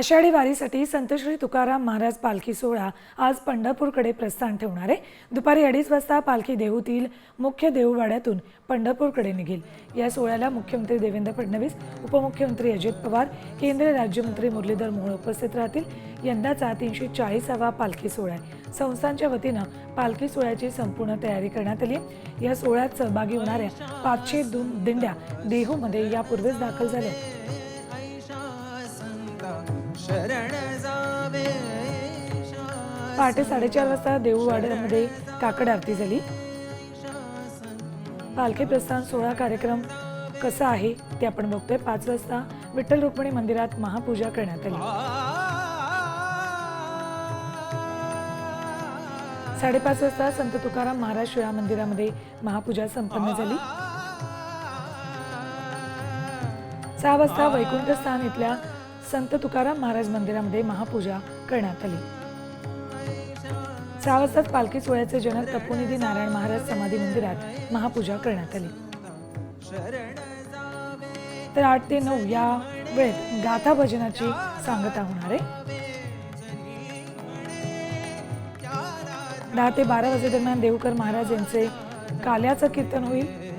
आषाढी वारीसाठी संतश्री तुकाराम महाराज पालखी सोहळा आज पंढरपूरकडे प्रस्थान ठेवणार आहे. दुपारी अडीच वाजता पालखी देहूतील मुख्य देऊळवाड्यातून पंढरपूरकडे निघेल. या सोहळ्याला मुख्यमंत्री देवेंद्र फडणवीस उपमुख्यमंत्री अजित पवार केंद्रीय राज्यमंत्री मुरलीधर मोहोळ उपस्थित राहतील. यंदाचा तीनशे चाळीसावा पालखी सोहळा आहे. संस्थांच्या वतीनं पालखी सोहळ्याची संपूर्ण तयारी करण्यात आली या सोहळ्यात सहभागी होणाऱ्या पाचशे दोन दिंड्या देहूमध्ये यापूर्वीच दाखल झाल्या पहाटे साडेचार वाजता देऊवाड्यामध्ये काकड आरती झाली. पालखी प्रस्थान सोहळा कार्यक्रम कसा आहे ते आपण बघतोय. पाच वाजता विठ्ठल रुक्मिणी मंदिरात महापूजा करण्यात आली. साडेपाच वाजता संत तुकाराम महाराज शिळा मंदिरामध्ये महापूजा संपन्न झाली. सहा वाजता वैकुंठ स्थान इथल्या संत तुकाराम महाराज मंदिरामध्ये महापूजा करण्यात आली. सहा वाजताच पालखी सोहळ्याचे जनक तपोनिधी नारायण महाराज समाधी मंदिरात महापूजा करण्यात आली. तर आठ ते नऊ या वेळेत गाथा भजनाची सांगता होणार आहे. दहा ते बारा वाजे दरम्यान देवकर महाराज यांचे काल्याचं कीर्तन होईल.